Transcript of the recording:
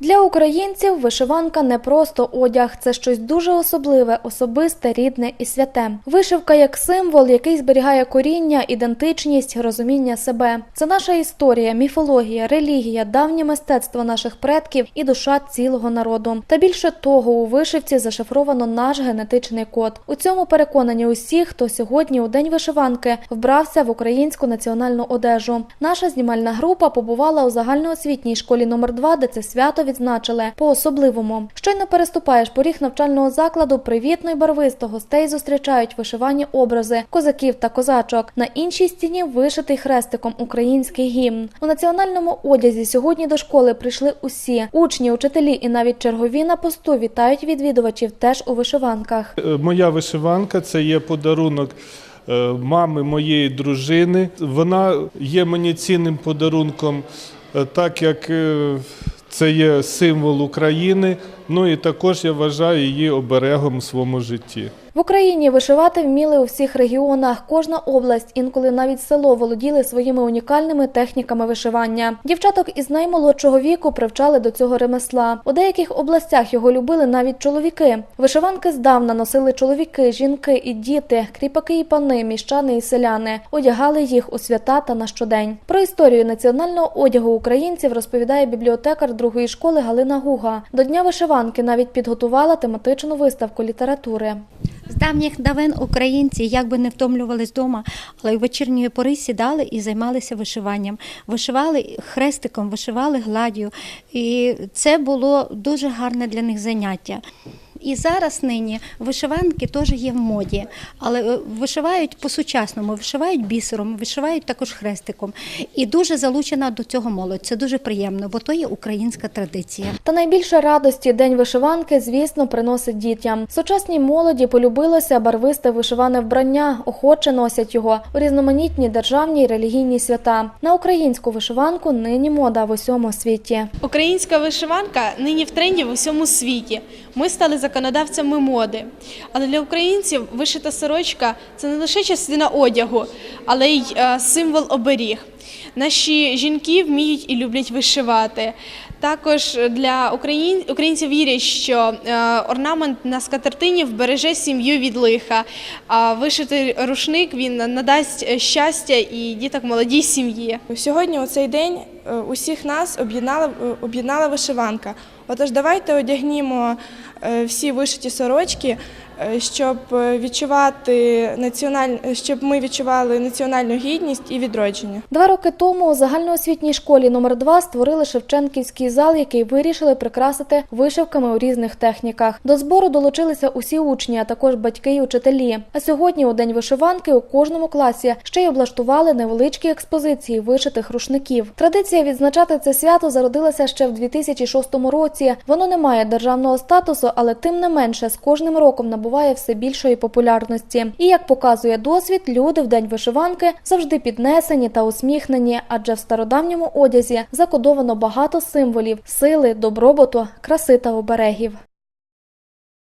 Для українців вишиванка не просто одяг, це щось дуже особливе, особисте, рідне і святе. Вишивка як символ, який зберігає коріння, ідентичність, розуміння себе. Це наша історія, міфологія, релігія, давнє мистецтво наших предків і душа цілого народу. Та більше того, у вишивці зашифровано наш генетичний код. У цьому переконані усі, хто сьогодні у день вишиванки вбрався в українську національну одежу. Наша знімальна група побувала у загальноосвітній школі номер 2 де це свято відзначили по-особливому. Щойно переступаєш поріг навчального закладу, привітно й барвисто гостей зустрічають вишивані образи козаків та козачок. На іншій стіні вишитий хрестиком український гімн. У національному одязі сьогодні до школи прийшли усі учні, учителі і навіть чергові на посту вітають відвідувачів теж у вишиванках. Е, Моя вишиванка це є подарунок е, мами моєї дружини. Вона є мені цінним подарунком, е, так як це є символ України. Ну і також я вважаю її оберегом у своєму житті. В Україні вишивати вміли у всіх регіонах. Кожна область, інколи навіть село володіли своїми унікальними техніками вишивання. Дівчаток із наймолодшого віку привчали до цього ремесла. У деяких областях його любили навіть чоловіки. Вишиванки здавна носили чоловіки, жінки і діти, кріпаки і пани, міщани і селяни. Одягали їх у свята та на щодень. Про історію національного одягу українців розповідає бібліотекар другої школи Галина Гуга. До дня вишиванки навіть підготувала тематичну виставку літератури. З давніх давен українці як би не втомлювались вдома, але й вечірньої пори сідали і займалися вишиванням. Вишивали хрестиком, вишивали гладдю. І це було дуже гарне для них заняття. І зараз нині вишиванки теж є в моді, але е, вишивають по-сучасному, вишивають бісером, вишивають також хрестиком. І дуже залучена до цього молодь. Це дуже приємно, бо то є українська традиція. Та найбільше радості день вишиванки, звісно, приносить дітям. Сучасній молоді полюбилося барвисте вишиване вбрання, охоче носять його у різноманітні державні й релігійні свята. На українську вишиванку нині мода в усьому світі. Українська вишиванка нині в тренді в усьому світі. Ми стали законодавцями моди. Але для українців вишита сорочка це не лише частина одягу, але й е, символ оберіг. Наші жінки вміють і люблять вишивати. Також для україн... українців вірять, що е, орнамент на скатертині вбереже сім'ю від лиха, а вишитий рушник він надасть щастя і діток молодій сім'ї. Сьогодні у цей день е, усіх нас об'єднала, е, об'єднала вишиванка. Отож, давайте одягнімо е, всі вишиті сорочки, е, щоб е, відчувати національ... щоб ми відчували національну гідність і відродження. Два роки тому у загальноосвітній школі номер 2 створили Шевченківський зал, який вирішили прикрасити вишивками у різних техніках. До збору долучилися усі учні, а також батьки й учителі. А сьогодні, у день вишиванки, у кожному класі ще й облаштували невеличкі експозиції вишитих рушників. Традиція відзначати це свято зародилася ще в 2006 році. Воно не має державного статусу, але тим не менше з кожним роком набуває все більшої популярності. І як показує досвід, люди в день вишиванки завжди піднесені та усміхнені, адже в стародавньому одязі закодовано багато символів сили, добробуту, краси та оберегів.